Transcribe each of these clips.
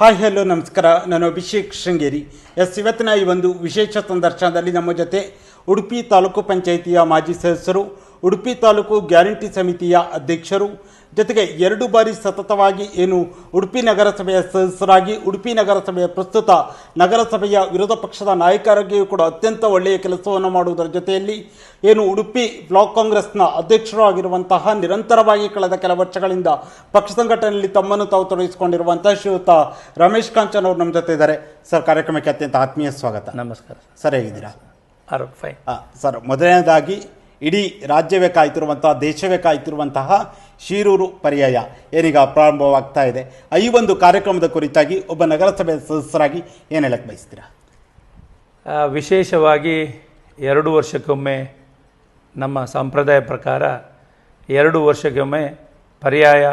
Hi hello ನಮಸ್ಕಾರ. ನಾನು Abhishek Sringeri. S, ಇವತ್ತಿನ ಈ ಒಂದು ವಿಶೇಷ ಸಂದರ್ಶನದಲ್ಲಿ ನಮ್ಮ ಜೊತೆ ಉಡುಪಿ ತಾಲೂಕು ಪಂಚಾಯಿತಿಯ ಮಾಜಿ ಸದಸ್ಯರು, ಉಡುಪಿ ತಾಲೂಕು ಗ್ಯಾರಂಟಿ ಸಮಿತಿಯ ಅಧ್ಯಕ್ಷರು ಜೊತೆಗೆ ಎರಡು ಬಾರಿ ಸತತವಾಗಿ ಏನು ಉಡುಪಿ ನಗರಸಭೆಯ ಸದಸ್ಯರಾಗಿ ಉಡುಪಿ ನಗರಸಭೆಯ ಪ್ರಸ್ತುತ ನಗರಸಭೆಯ ವಿರೋಧ ಪಕ್ಷದ ನಾಯಕರಾಗಿಯೂ ಕೂಡ ಅತ್ಯಂತ ಒಳ್ಳೆಯ ಕೆಲಸವನ್ನು ಮಾಡುವುದರ ಜೊತೆಯಲ್ಲಿ ಏನು ಉಡುಪಿ ಬ್ಲಾಕ್ ಕಾಂಗ್ರೆಸ್ನ ಅಧ್ಯಕ್ಷರು ಆಗಿರುವಂತಹ ನಿರಂತರವಾಗಿ ಕಳೆದ ಕೆಲ ವರ್ಷಗಳಿಂದ ಪಕ್ಷ ಸಂಘಟನೆಯಲ್ಲಿ ತಮ್ಮನ್ನು ತಾವು ತೊಡಗಿಸಿಕೊಂಡಿರುವಂತಹ ಶ್ರೀಯುತ ರಮೇಶ್ ಕಾಂಚನ್ ಅವರು ನಮ್ಮ ಜೊತೆ ಇದ್ದಾರೆ. ಸರ್ ಕಾರ್ಯಕ್ರಮಕ್ಕೆ ಅತ್ಯಂತ ಆತ್ಮೀಯ ಸ್ವಾಗತ. ನಮಸ್ಕಾರ. ಸರ್ ಹೇಗಿದ್ದೀರಾ? ಆರೋಗ್ಯ ಫೈನ್. ಸರ್ ಮೊದಲನೇದಾಗಿ ಇಡೀ ರಾಜ್ಯವೇ ಕಾಯ್ತಿರುವಂತಹ ದೇಶವೇ ಕಾಯ್ತಿರುವಂತಹ ಶಿರೂರು ಪರ್ಯಾಯ ಏನೀಗ ಪ್ರಾರಂಭವಾಗ್ತಾ ಇದೆ. ಈ ಒಂದು ಕಾರ್ಯಕ್ರಮದ ಕುರಿತಾಗಿ ಒಬ್ಬ ನಗರಸಭೆ ಸದಸ್ಯರಾಗಿ ಏನು ಹೇಳಕ್ಕೆ ಬಯಸ್ತೀರಾ? ವಿಶೇಷವಾಗಿ ಎರಡು ವರ್ಷಕ್ಕೊಮ್ಮೆ ನಮ್ಮ ಸಂಪ್ರದಾಯ ಪ್ರಕಾರ ಎರಡು ವರ್ಷಕ್ಕೊಮ್ಮೆ ಪರ್ಯಾಯ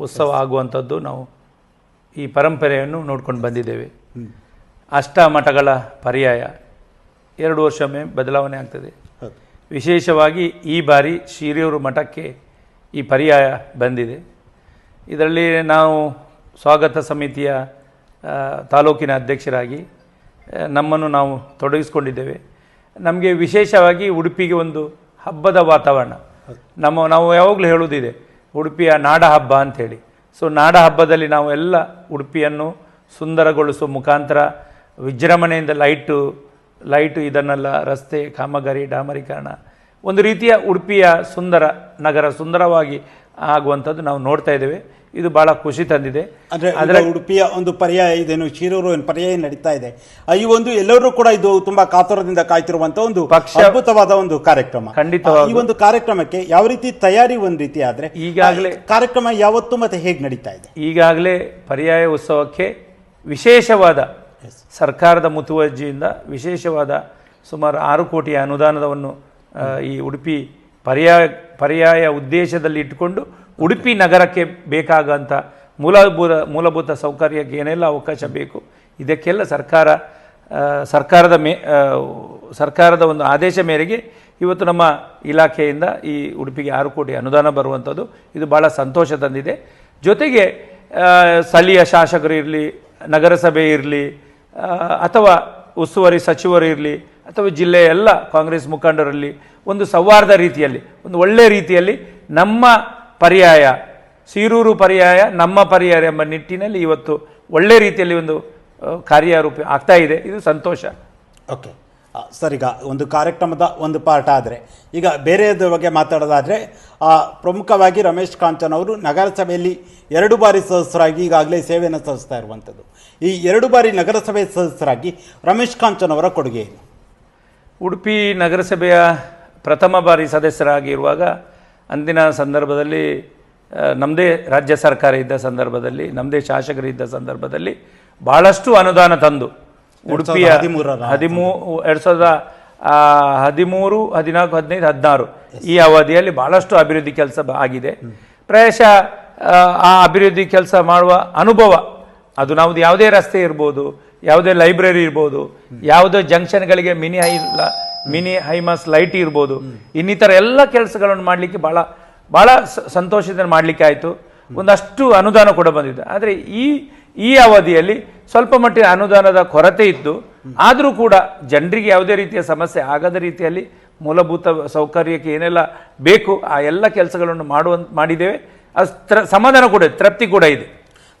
ಉತ್ಸವ ಆಗುವಂಥದ್ದು ನಾವು ಈ ಪರಂಪರೆಯನ್ನು ನೋಡ್ಕೊಂಡು ಬಂದಿದ್ದೇವೆ. ಅಷ್ಟ ಮಠಗಳ ಪರ್ಯಾಯ ಎರಡು ವರ್ಷವೊಮ್ಮೆ ಬದಲಾವಣೆ ಆಗ್ತದೆ. ವಿಶೇಷವಾಗಿ ಈ ಬಾರಿ ಶಿರಿಯೂರು ಮಠಕ್ಕೆ ಈ ಪರ್ಯಾಯ ಬಂದಿದೆ. ಇದರಲ್ಲಿ ನಾವು ಸ್ವಾಗತ ಸಮಿತಿಯ ತಾಲೂಕಿನ ಅಧ್ಯಕ್ಷರಾಗಿ ನಮ್ಮನ್ನು ನಾವು ತೊಡಗಿಸ್ಕೊಂಡಿದ್ದೇವೆ. ನಮಗೆ ವಿಶೇಷವಾಗಿ ಉಡುಪಿಗೆ ಒಂದು ಹಬ್ಬದ ವಾತಾವರಣ. ನಮ್ಮ, ನಾವು ಯಾವಾಗಲೂ ಹೇಳುವುದಿದೆ ಉಡುಪಿಯ ನಾಡ ಹಬ್ಬ ಅಂಥೇಳಿ. ಸೊ, ನಾಡ ಹಬ್ಬದಲ್ಲಿ ನಾವು ಎಲ್ಲ ಉಡುಪಿಯನ್ನು ಸುಂದರಗೊಳಿಸುವ ಮುಖಾಂತರ ವಿಜೃಂಭಣೆಯಿಂದ ಲೈಟು ಲೈಟು ಇದನ್ನೆಲ್ಲ ರಸ್ತೆ ಕಾಮಗಾರಿ ಡಾಮರೀಕರಣ ಒಂದು ರೀತಿಯ ಉಡುಪಿಯ ಸುಂದರ ನಗರ ಸುಂದರವಾಗಿ ಆಗುವಂಥದ್ದು ನಾವು ನೋಡ್ತಾ ಇದ್ದೇವೆ. ಇದು ಭಾಳ ಖುಷಿ ತಂದಿದೆ. ಅಂದರೆ ಉಡುಪಿಯ ಒಂದು ಪರ್ಯಾಯ ಇದೇನು ಶಿರೂರು ಒಂದು ಪರ್ಯಾಯ ನಡೀತಾ ಇದೆ. ಈ ಒಂದು ಎಲ್ಲರೂ ಕೂಡ ಇದು ತುಂಬಾ ಕಾತುರದಿಂದ ಕಾಯ್ತಿರುವಂತ ಒಂದು ಅದ್ಭುತವಾದ ಒಂದು ಕಾರ್ಯಕ್ರಮ. ಖಂಡಿತ ಈ ಒಂದು ಕಾರ್ಯಕ್ರಮಕ್ಕೆ ಯಾವ ರೀತಿ ತಯಾರಿ ಒಂದು ರೀತಿ ಆದ್ರೆ ಈಗಾಗಲೇ ಕಾರ್ಯಕ್ರಮ ಯಾವತ್ತು ಮತ್ತೆ ಹೇಗೆ ನಡೀತಾ ಇದೆ? ಈಗಾಗಲೇ ಪರ್ಯಾಯ ಉತ್ಸವಕ್ಕೆ ವಿಶೇಷವಾದ ಸರ್ಕಾರದ ಮುತುವರ್ಜಿಯಿಂದ ವಿಶೇಷವಾದ ಸುಮಾರು ಆರು ಕೋಟಿಯ ಅನುದಾನವನ್ನು ಈ ಉಡುಪಿ ಪರ್ಯಾಯ ಪರ್ಯಾಯ ಉದ್ದೇಶದಲ್ಲಿ ಇಟ್ಟುಕೊಂಡು ಉಡುಪಿ ನಗರಕ್ಕೆ ಬೇಕಾಗಂಥ ಮೂಲಭೂತ ಮೂಲಭೂತ ಸೌಕರ್ಯಕ್ಕೆ ಏನೆಲ್ಲ ಅವಕಾಶ ಬೇಕು, ಇದಕ್ಕೆಲ್ಲ ಸರ್ಕಾರ ಸರ್ಕಾರದ ಮೇ ಸರ್ಕಾರದ ಒಂದು ಆದೇಶ ಮೇರೆಗೆ ಇವತ್ತು ನಮ್ಮ ಇಲಾಖೆಯಿಂದ ಈ ಉಡುಪಿಗೆ ಆರು ಕೋಟಿ ಅನುದಾನ ಬರುವಂಥದ್ದು ಇದು ಭಾಳ ಸಂತೋಷ ತಂದಿದೆ. ಜೊತೆಗೆ ಸ್ಥಳೀಯ ಶಾಸಕರು ಇರಲಿ, ನಗರಸಭೆ ಇರಲಿ ಅಥವಾ ಉಸ್ತುವಾರಿ ಸಚಿವರು ಇರಲಿ, ಅಥವಾ ಜಿಲ್ಲೆಯ ಎಲ್ಲ ಕಾಂಗ್ರೆಸ್ ಮುಖಂಡರಲ್ಲಿ ಒಂದು ಸೌಹಾರ್ದ ರೀತಿಯಲ್ಲಿ, ಒಂದು ಒಳ್ಳೆಯ ರೀತಿಯಲ್ಲಿ ನಮ್ಮ ಪರ್ಯಾಯ, ಸೀರೂರು ಪರ್ಯಾಯ, ನಮ್ಮ ಪರ್ಯಾಯ ಎಂಬ ನಿಟ್ಟಿನಲ್ಲಿ ಇವತ್ತು ಒಳ್ಳೆ ರೀತಿಯಲ್ಲಿ ಒಂದು ಕಾರ್ಯರೂಪ ಆಗ್ತಾ ಇದೆ. ಇದು ಸಂತೋಷ. ಓಕೆ ಸರ್, ಈಗ ಒಂದು ಕಾರ್ಯಕ್ರಮದ ಒಂದು ಪಾರ್ಟ್ ಆದರೆ, ಈಗ ಬೇರೆಯದ್ರ ಬಗ್ಗೆ ಮಾತಾಡೋದಾದರೆ ಪ್ರಮುಖವಾಗಿ ರಮೇಶ್ ಕಾಂಚನ್ ಅವರು ನಗರಸಭೆಯಲ್ಲಿ ಎರಡು ಬಾರಿ ಸದಸ್ಯರಾಗಿ ಈಗಾಗಲೇ ಸೇವೆಯನ್ನು ಸಲ್ಲಿಸ್ತಾ ಇರುವಂಥದ್ದು ಈ ಎರಡು ಬಾರಿ ನಗರಸಭೆ ಸದಸ್ಯರಾಗಿ ರಮೇಶ್ ಕಾಂಚನ್ ಅವರ ಕೊಡುಗೆ ಏನು? ಉಡುಪಿ ನಗರಸಭೆಯ ಪ್ರಥಮ ಬಾರಿ ಸದಸ್ಯರಾಗಿರುವಾಗ ಅಂದಿನ ಸಂದರ್ಭದಲ್ಲಿ ನಮ್ಮದೇ ರಾಜ್ಯ ಸರ್ಕಾರ ಇದ್ದ ಸಂದರ್ಭದಲ್ಲಿ ನಮ್ಮದೇ ಶಾಸಕರಿದ್ದ ಸಂದರ್ಭದಲ್ಲಿ ಭಾಳಷ್ಟು ಅನುದಾನ ತಂದು ಉಡುಪಿಯ ಹದಿಮೂ ಎರಡು ಸಾವಿರದ ಹದಿಮೂರು ಹದಿನಾಲ್ಕು ಹದಿನೈದು ಹದಿನಾರು. ಈ ಅವಧಿಯಲ್ಲಿ ಬಹಳಷ್ಟು ಅಭಿವೃದ್ಧಿ ಕೆಲಸ ಆಗಿದೆ. ಪ್ರಾಯಶಃ ಆ, ಆ ಅಭಿವೃದ್ಧಿ ಕೆಲಸ ಮಾಡುವ ಅನುಭವ ಅದು ನಾವು ಯಾವುದೇ ರಸ್ತೆ ಇರ್ಬೋದು ಯಾವುದೇ ಲೈಬ್ರರಿ ಇರ್ಬೋದು ಯಾವುದೇ ಜಂಕ್ಷನ್ಗಳಿಗೆ mini high mini high mast light ಇರ್ಬೋದು ಇನ್ನಿತರ ಎಲ್ಲ ಕೆಲಸಗಳನ್ನು ಮಾಡಲಿಕ್ಕೆ ಭಾಳ ಭಾಳ ಸಂತೋಷದಿಂದ ಮಾಡಲಿಕ್ಕೆ ಆಯಿತು. ಒಂದಷ್ಟು ಅನುದಾನ ಕೂಡ ಬಂದಿದೆ. ಆದರೆ ಈ ಈ ಅವಧಿಯಲ್ಲಿ ಸ್ವಲ್ಪ ಮಟ್ಟಿನ ಅನುದಾನದ ಕೊರತೆ ಇತ್ತು. ಆದರೂ ಕೂಡ ಜನರಿಗೆ ಯಾವುದೇ ರೀತಿಯ ಸಮಸ್ಯೆ ಆಗದ ರೀತಿಯಲ್ಲಿ ಮೂಲಭೂತ ಸೌಕರ್ಯಕ್ಕೆ ಏನೆಲ್ಲ ಬೇಕು, ಆ ಎಲ್ಲ ಕೆಲಸಗಳನ್ನು ಮಾಡುವಂತ ಮಾಡಿದ್ದೇವೆ. ಅದು ಸಮಾಧಾನ ಕೂಡ ತೃಪ್ತಿ ಕೂಡ ಇದೆ.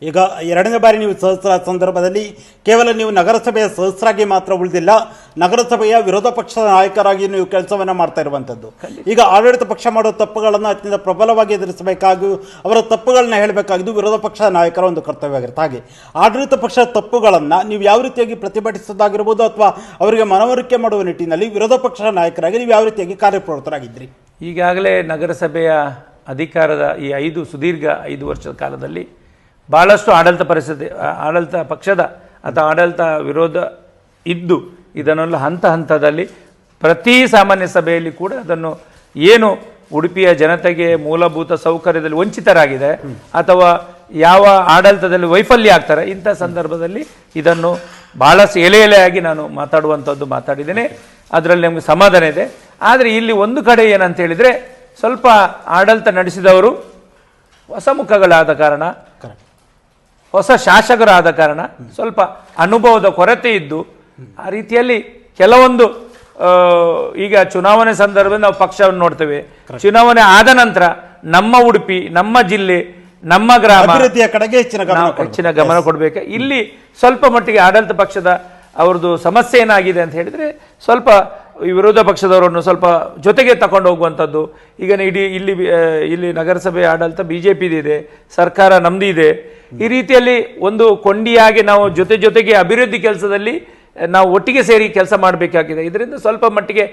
ಈಗ ಎರಡನೇ ಬಾರಿ ನೀವು ಸದಸ್ಯರ ಸಂದರ್ಭದಲ್ಲಿ ಕೇವಲ ನೀವು ನಗರಸಭೆಯ ಸದಸ್ಯರಾಗಿ ಮಾತ್ರ ಉಳಿದಿಲ್ಲ ನಗರಸಭೆಯ ವಿರೋಧ ಪಕ್ಷದ ನಾಯಕರಾಗಿ ನೀವು ಕೆಲಸವನ್ನು ಮಾಡ್ತಾ ಇರುವಂಥದ್ದು ಈಗ ಆಡಳಿತ ಪಕ್ಷ ಮಾಡುವ ತಪ್ಪುಗಳನ್ನು ಅತ್ಯಂತ ಪ್ರಬಲವಾಗಿ ಎದುರಿಸಬೇಕಾಗಿ ಅವರ ತಪ್ಪುಗಳನ್ನ ಹೇಳಬೇಕಾಗಿದ್ದು ವಿರೋಧ ಪಕ್ಷದ ನಾಯಕರ ಒಂದು ಕರ್ತವ್ಯ ಆಗಿರುತ್ತೆ ಹಾಗೆ ಆಡಳಿತ ಪಕ್ಷದ ತಪ್ಪುಗಳನ್ನು ನೀವು ಯಾವ ರೀತಿಯಾಗಿ ಪ್ರತಿಭಟಿಸೋದಾಗಿರ್ಬೋದು ಅಥವಾ ಅವರಿಗೆ ಮನವರಿಕೆ ಮಾಡುವ ನಿಟ್ಟಿನಲ್ಲಿ ವಿರೋಧ ಪಕ್ಷದ ನಾಯಕರಾಗಿ ನೀವು ಯಾವ ರೀತಿಯಾಗಿ ಕಾರ್ಯಪ್ರವೃತ್ತರಾಗಿದ್ದೀರಿ? ಈಗಾಗಲೇ ನಗರಸಭೆಯ ಅಧಿಕಾರದ ಈ ಐದು ಸುದೀರ್ಘ ಐದು ವರ್ಷದ ಕಾಲದಲ್ಲಿ ಭಾಳಷ್ಟು ಆಡಳಿತ ಪರಿಸ್ಥಿತಿ ಆಡಳಿತ ಪಕ್ಷದ ಅಥವಾ ಆಡಳಿತ ವಿರೋಧ ಇದ್ದು ಇದನ್ನೆಲ್ಲ ಹಂತ ಹಂತದಲ್ಲಿ ಪ್ರತಿ ಸಾಮಾನ್ಯ ಸಭೆಯಲ್ಲಿ ಕೂಡ ಅದನ್ನು ಏನು ಉಡುಪಿಯ ಜನತೆಗೆ ಮೂಲಭೂತ ಸೌಕರ್ಯದಲ್ಲಿ ವಂಚಿತರಾಗಿದೆ ಅಥವಾ ಯಾವ ಆಡಳಿತದಲ್ಲಿ ವೈಫಲ್ಯ ಆಗ್ತಾರೆ, ಇಂಥ ಸಂದರ್ಭದಲ್ಲಿ ಇದನ್ನು ಭಾಳಷ್ಟು ಎಲೆ ಎಲೆಯಾಗಿ ನಾನು ಮಾತಾಡುವಂಥದ್ದು ಮಾತಾಡಿದ್ದೇನೆ. ಅದರಲ್ಲಿ ನಮಗೆ ಸಮಾಧಾನ ಇದೆ. ಆದರೆ ಇಲ್ಲಿ ಒಂದು ಕಡೆ ಏನಂತ ಹೇಳಿದರೆ ಸ್ವಲ್ಪ ಆಡಳಿತ ನಡೆಸಿದವರು ಹೊಸ ಮುಖಗಳಾದ ಕಾರಣ ಹೊಸ ಶಾಸಕರಾದ ಕಾರಣ ಸ್ವಲ್ಪ ಅನುಭವದ ಕೊರತೆ ಇದ್ದು ಆ ರೀತಿಯಲ್ಲಿ ಕೆಲವೊಂದು ಈಗ ಚುನಾವಣೆ ಸಂದರ್ಭದಲ್ಲಿ ನಾವು ಪಕ್ಷವನ್ನು ನೋಡ್ತೇವೆ. ಚುನಾವಣೆ ಆದ ನಂತರ ನಮ್ಮ ಉಡುಪಿ ನಮ್ಮ ಜಿಲ್ಲೆ ನಮ್ಮ ಗ್ರಾಮ ಅಭಿವೃದ್ಧಿಯ ಕಡೆಗೆ ಹೆಚ್ಚಿನ ಗಮನ ಹೆಚ್ಚಿನ ಗಮನ ಕೊಡಬೇಕು. ಇಲ್ಲಿ ಸ್ವಲ್ಪ ಮಟ್ಟಿಗೆ ಆಡಳಿತ ಪಕ್ಷದ ಅವ್ರದ್ದು ಸಮಸ್ಯೆ ಏನಾಗಿದೆ ಅಂತ ಹೇಳಿದ್ರೆ ಸ್ವಲ್ಪ ವಿರೋಧ ಪಕ್ಷದವರನ್ನು ಸ್ವಲ್ಪ ಜೊತೆಗೆ ತಗೊಂಡು ಹೋಗುವಂಥದ್ದು. ಈಗ ಇಡೀ ಇಲ್ಲಿ ಇಲ್ಲಿ ನಗರಸಭೆ ಆಡಳಿತ ಬಿ ಜೆ ಇದೆ ಸರ್ಕಾರ ನಮ್ದು ಇದೆ ಈ ರೀತಿಯಲ್ಲಿ ಒಂದು ಕೊಂಡಿಯಾಗಿ ನಾವು ಜೊತೆ ಜೊತೆಗೆ ಅಭಿವೃದ್ಧಿ ಕೆಲಸದಲ್ಲಿ ನಾವು ಒಟ್ಟಿಗೆ ಸೇರಿ ಕೆಲಸ ಮಾಡಬೇಕಾಗಿದೆ. ಇದರಿಂದ ಸ್ವಲ್ಪ ಮಟ್ಟಿಗೆ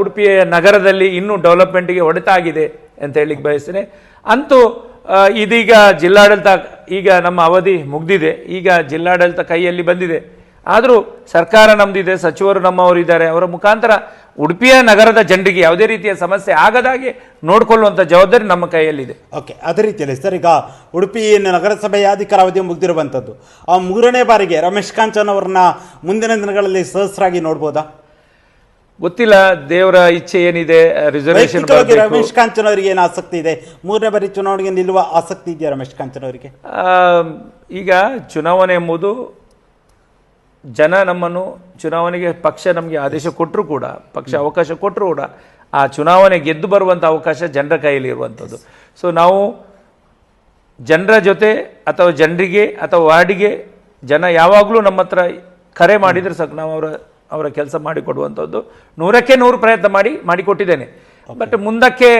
ಉಡುಪಿಯ ನಗರದಲ್ಲಿ ಇನ್ನೂ ಡೆವಲಪ್ಮೆಂಟ್ಗೆ ಹೊಡೆತಾಗಿದೆ ಅಂತ ಹೇಳಿಕ್ಕೆ ಬಯಸ್ತೇನೆ. ಅಂತೂ ಇದೀಗ ಜಿಲ್ಲಾಡಳಿತ ಈಗ ನಮ್ಮ ಅವಧಿ ಮುಗ್ದಿದೆ. ಈಗ ಜಿಲ್ಲಾಡಳಿತ ಕೈಯಲ್ಲಿ ಬಂದಿದೆ. ಆದರೂ ಸರ್ಕಾರ ನಮ್ದಿದೆ ಸಚಿವರು ನಮ್ಮವರು ಇದ್ದಾರೆ ಅವರ ಮುಖಾಂತರ ಉಡುಪಿಯ ನಗರದ ಜನರಿಗೆ ಯಾವುದೇ ರೀತಿಯ ಸಮಸ್ಯೆ ಆಗದಾಗೆ ನೋಡಿಕೊಳ್ಳುವಂಥ ಜವಾಬ್ದಾರಿ ನಮ್ಮ ಕೈಯಲ್ಲಿದೆ. ಓಕೆ ಅದೇ ರೀತಿಯಲ್ಲಿ ಸರ್ ಈಗ ಉಡುಪಿ ನಗರಸಭೆಯ ಅಧಿಕಾರಾವಧಿ ಮುಗ್ದಿರುವಂಥದ್ದು ಆ ಮೂರನೇ ಬಾರಿಗೆ ರಮೇಶ್ ಕಾಂಚನ್ ಅವರನ್ನ ಮುಂದಿನ ದಿನಗಳಲ್ಲಿ ಸಹಸ್ರಾಗಿ ನೋಡ್ಬೋದಾ? ಗೊತ್ತಿಲ್ಲ ದೇವರ ಇಚ್ಛೆ ಏನಿದೆ ರಿಸರ್ವೇಶನ್ ರಮೇಶ್ ಕಾಂಚನ್ ಅವರಿಗೆ ಏನು ಆಸಕ್ತಿ ಇದೆ? ಮೂರನೇ ಬಾರಿ ಚುನಾವಣೆಗೆ ನಿಲ್ಲುವ ಆಸಕ್ತಿ ಇದೆಯಾ ರಮೇಶ್ ಕಾಂಚನ್ ಅವರಿಗೆ? ಈಗ ಚುನಾವಣೆ ಎಂಬುದು ಜನ ನಮ್ಮನ್ನು ಚುನಾವಣೆಗೆ ಪಕ್ಷ ನಮಗೆ ಆದೇಶ ಕೊಟ್ಟರು ಕೂಡ ಪಕ್ಷ ಅವಕಾಶ ಕೊಟ್ಟರು ಕೂಡ ಆ ಚುನಾವಣೆ ಗೆದ್ದು ಬರುವಂಥ ಅವಕಾಶ ಜನರ ಕೈಯಲ್ಲಿ ಇರುವಂಥದ್ದು. ಸೊ ನಾವು ಜನರ ಜೊತೆ ಅಥವಾ ಜನರಿಗೆ ಅಥವಾ ವಾರ್ಡಿಗೆ ಜನ ಯಾವಾಗಲೂ ನಮ್ಮ ಹತ್ರ ಕರೆ ಮಾಡಿದರೆ ಸಾಕು. ನಾವು ಅವರ ಅವರ ಕೆಲಸ ಮಾಡಿಕೊಡುವಂಥದ್ದು ನೂರಕ್ಕೆ ನೂರು ಪ್ರಯತ್ನ ಮಾಡಿ ಮಾಡಿಕೊಟ್ಟಿದ್ದೇನೆ ಬಟ್ ಮುಂದಕ್ಕೆ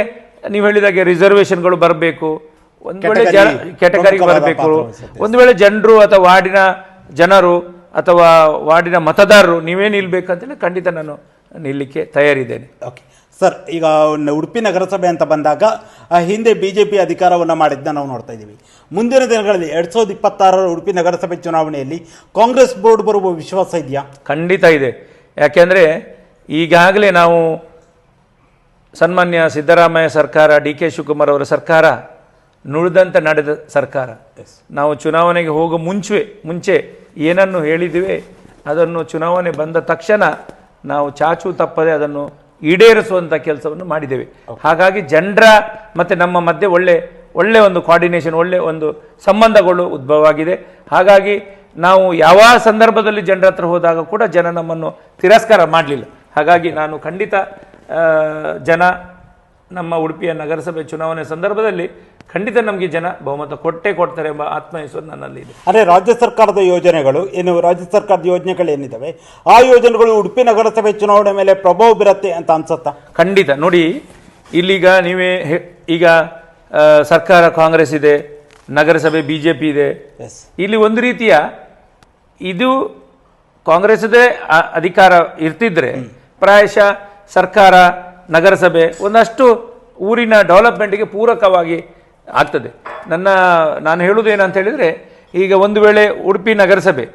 ನೀವು ಹೇಳಿದಾಗೆ ರಿಸರ್ವೇಷನ್ಗಳು ಬರಬೇಕು. ಒಂದು ವೇಳೆ ಕೆಟಗರಿಗೆ ಬರಬೇಕು. ಒಂದು ವೇಳೆ ಜನರು ಅಥವಾ ವಾರ್ಡಿನ ಜನರು ಅಥವಾ ವಾರ್ಡಿನ ಮತದಾರರು ನೀವೇ ನಿಲ್ಬೇಕಂತೇಳಿ ಖಂಡಿತ ನಾನು ನಿಲ್ಲಕ್ಕೆ ತಯಾರಿದ್ದೇನೆ. ಓಕೆ ಸರ್ ಈಗ ಉಡುಪಿ ನಗರಸಭೆ ಅಂತ ಬಂದಾಗ ಆ ಹಿಂದೆ ಬಿ ಜೆ ಪಿ ಅಧಿಕಾರವನ್ನು ಮಾಡಿದ್ದನ್ನ ನಾವು ನೋಡ್ತಾ ಇದ್ದೀವಿ. ಮುಂದಿನ ದಿನಗಳಲ್ಲಿ ಎರಡು ಸಾವಿರದ ಇಪ್ಪತ್ತಾರರ ಉಡುಪಿ ನಗರಸಭೆ ಚುನಾವಣೆಯಲ್ಲಿ ಕಾಂಗ್ರೆಸ್ ಬೋರ್ಡ್ ಬರುವ ವಿಶ್ವಾಸ ಇದೆಯಾ? ಖಂಡಿತ ಇದೆ. ಯಾಕೆಂದರೆ ಈಗಾಗಲೇ ನಾವು ಸನ್ಮಾನ್ಯ ಸಿದ್ದರಾಮಯ್ಯ ಸರ್ಕಾರ ಡಿ ಕೆ ಶಿವಕುಮಾರ್ ಅವರ ಸರ್ಕಾರ ನುಡಿದಂತೆ ನಡೆದ ಸರ್ಕಾರ. ನಾವು ಚುನಾವಣೆಗೆ ಹೋಗೋ ಮುಂಚೆ ಮುಂಚೆ ಏನನ್ನು ಹೇಳಿದಿವೆ ಅದನ್ನು ಚುನಾವಣೆ ಬಂದ ತಕ್ಷಣ ನಾವು ಚಾಚು ತಪ್ಪದೆ ಅದನ್ನು ಈಡೇರಿಸುವಂಥ ಕೆಲಸವನ್ನು ಮಾಡಿದ್ದೇವೆ. ಹಾಗಾಗಿ ಜನರ ಮತ್ತು ನಮ್ಮ ಮಧ್ಯೆ ಒಳ್ಳೆ ಒಳ್ಳೆ ಒಂದು ಕೋಆರ್ಡಿನೇಷನ್ ಒಳ್ಳೆ ಒಂದು ಸಂಬಂಧಗಳು ಉದ್ಭವ ಆಗಿದೆ ಹಾಗಾಗಿ ನಾವು ಯಾವ ಸಂದರ್ಭದಲ್ಲಿ ಜನರ ಹತ್ರ ಹೋದಾಗ ಕೂಡ ಜನ ನಮ್ಮನ್ನು ತಿರಸ್ಕಾರ ಮಾಡಲಿಲ್ಲ. ಹಾಗಾಗಿ ನಾನು ಖಂಡಿತ ಜನ ನಮ್ಮ ಉಡುಪಿಯ ನಗರಸಭೆ ಚುನಾವಣೆ ಸಂದರ್ಭದಲ್ಲಿ ಖಂಡಿತ ನಮಗೆ ಜನ ಬಹುಮತ ಕೊಟ್ಟೇ ಕೊಡ್ತಾರೆ ಎಂಬ ಆತ್ಮವಿಶ್ವಾಸ ನನ್ನಲ್ಲಿ ಇದೆ. ಅಂದರೆ ರಾಜ್ಯ ಸರ್ಕಾರದ ಯೋಜನೆಗಳು ಏನು ರಾಜ್ಯ ಸರ್ಕಾರದ ಯೋಜನೆಗಳು ಏನಿದ್ದಾವೆ ಆ ಯೋಜನೆಗಳು ಉಡುಪಿ ನಗರಸಭೆ ಚುನಾವಣೆ ಮೇಲೆ ಪ್ರಭಾವ ಬೀರತ್ತೆ ಅಂತ ಅನ್ಸುತ್ತಾ? ಖಂಡಿತ. ನೋಡಿ ಇಲ್ಲಿಗ ನೀವೇ ಈಗ ಸರ್ಕಾರ ಕಾಂಗ್ರೆಸ್ ಇದೆ ನಗರಸಭೆ ಬಿ ಜೆ ಪಿ ಇದೆ ಇಲ್ಲಿ ಒಂದು ರೀತಿಯ ಇದು ಕಾಂಗ್ರೆಸ್ದೇ ಅಧಿಕಾರ ಇರ್ತಿದ್ರೆ ಪ್ರಾಯಶಃ ಸರ್ಕಾರ ನಗರಸಭೆ ಒಂದಷ್ಟು ಊರಿನ ಡೆವಲಪ್ಮೆಂಟ್ಗೆ ಪೂರಕವಾಗಿ ಆಗ್ತದೆ. ನನ್ನ ನಾನು ಹೇಳುವುದು ಏನಂತ ಹೇಳಿದರೆ ಈಗ ಒಂದು ವೇಳೆ ಉಡುಪಿ ನಗರಸಭೆ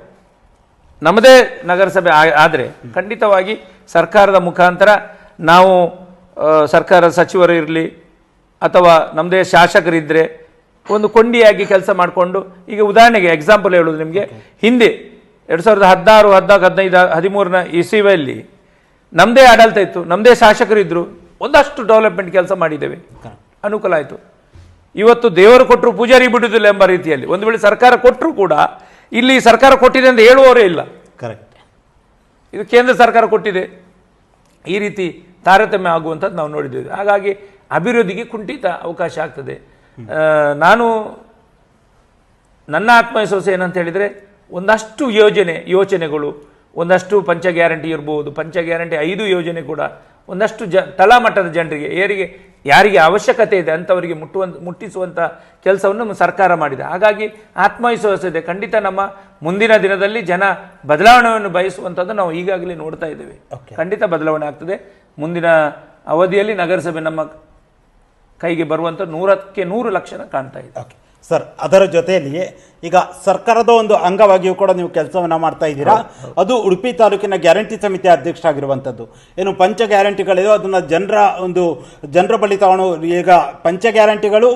ನಮ್ಮದೇ ನಗರಸಭೆ ಆದರೆ ಖಂಡಿತವಾಗಿ ಸರ್ಕಾರದ ಮುಖಾಂತರ ನಾವು ಸರ್ಕಾರದ ಸಚಿವರು ಇರಲಿ ಅಥವಾ ನಮ್ಮದೇ ಶಾಸಕರಿದ್ದರೆ ಒಂದು ಕೊಂಡಿಯಾಗಿ ಕೆಲಸ ಮಾಡಿಕೊಂಡು ಈಗ ಉದಾಹರಣೆಗೆ ಎಕ್ಸಾಂಪಲ್ ಹೇಳೋದು ನಿಮಗೆ. ಹಿಂದೆ ಎರಡು ಸಾವಿರದ ಹದಿನಾರು ಹದಿನಾಲ್ಕು ಹದಿನೈದು ಹದಿಮೂರನ ಇಸಿವಿಯಲ್ಲಿ ನಮ್ಮದೇ ಆಡಳಿತ ಇತ್ತು ನಮ್ಮದೇ ಶಾಸಕರಿದ್ದರು ಒಂದಷ್ಟು ಡೆವಲಪ್ಮೆಂಟ್ ಕೆಲಸ ಮಾಡಿದ್ದೇವೆ. ಅನುಕೂಲ ಆಯಿತು. ಇವತ್ತು ದೇವರು ಕೊಟ್ಟರು ಪೂಜಾರಿ ಬಿಡುವುದಿಲ್ಲ ಎಂಬ ರೀತಿಯಲ್ಲಿ ಒಂದು ವೇಳೆ ಸರ್ಕಾರ ಕೊಟ್ಟರು ಕೂಡ ಇಲ್ಲಿ ಸರ್ಕಾರ ಕೊಟ್ಟಿದೆ ಅಂತ ಹೇಳುವವರೇ ಇಲ್ಲ. ಕರೆಕ್ಟ್ ಇದು ಕೇಂದ್ರ ಸರ್ಕಾರ ಕೊಟ್ಟಿದೆ. ಈ ರೀತಿ ತಾರತಮ್ಯ ಆಗುವಂಥದ್ದು ನಾವು ನೋಡಿದ್ದೇವೆ. ಹಾಗಾಗಿ ಅಭಿವೃದ್ಧಿಗೆ ಕುಂಠಿತ ಅವಕಾಶ ಆಗ್ತದೆ. ನಾನು ನನ್ನ ಆತ್ಮವಿಶ್ವಾಸ ಏನಂತ ಹೇಳಿದರೆ ಒಂದಷ್ಟು ಯೋಜನೆ ಯೋಚನೆಗಳು ಒಂದಷ್ಟು ಪಂಚ ಗ್ಯಾರಂಟಿ ಇರ್ಬೋದು ಪಂಚ ಗ್ಯಾರಂಟಿ ಐದು ಯೋಜನೆ ಕೂಡ ಒಂದಷ್ಟು ಜ ತಳಮಟ್ಟದ ಜನರಿಗೆ ಯಾರಿಗೆ ಯಾರಿಗೆ ಅವಶ್ಯಕತೆ ಇದೆ ಅಂಥವರಿಗೆ ಮುಟ್ಟುವ ಮುಟ್ಟಿಸುವಂಥ ಕೆಲಸವನ್ನು ಸರ್ಕಾರ ಮಾಡಿದೆ. ಹಾಗಾಗಿ ಆತ್ಮವಿಶ್ವಾಸ ಇದೆ. ಖಂಡಿತ ನಮ್ಮ ಮುಂದಿನ ದಿನದಲ್ಲಿ ಜನ ಬದಲಾವಣೆಯನ್ನು ಬಯಸುವಂಥದ್ದು ನಾವು ಈಗಾಗಲೇ ನೋಡ್ತಾ ಇದ್ದೇವೆ. ಖಂಡಿತ ಬದಲಾವಣೆ ಆಗ್ತದೆ. ಮುಂದಿನ ಅವಧಿಯಲ್ಲಿ ನಗರಸಭೆ ನಮ್ಮ ಕೈಗೆ ಬರುವಂಥ ನೂರಕ್ಕೆ ನೂರು ಲಕ್ಷಣ ಕಾಣ್ತಾ ಇದೆ. ಓಕೆ ಸರ್ ಅದರ ಜೊತೆಯಲ್ಲಿಯೇ ಈಗ ಸರ್ಕಾರದ ಒಂದು ಅಂಗವಾಗಿಯೂ ಕೂಡ ನೀವು ಕೆಲಸವನ್ನು ಮಾಡ್ತಾ ಇದ್ದೀರಾ? ಅದು ಉಡುಪಿ ತಾಲೂಕಿನ ಗ್ಯಾರಂಟಿ ಸಮಿತಿ ಅಧ್ಯಕ್ಷರಾಗಿರುವಂಥದ್ದು. ಏನು ಪಂಚ ಗ್ಯಾರಂಟಿಗಳಿದೆಯೋ ಅದನ್ನು ಜನರ ಒಂದು ಜನರ ಬಳಿ ತಗೊಂಡು ಈಗ ಪಂಚ ಗ್ಯಾರಂಟಿಗಳು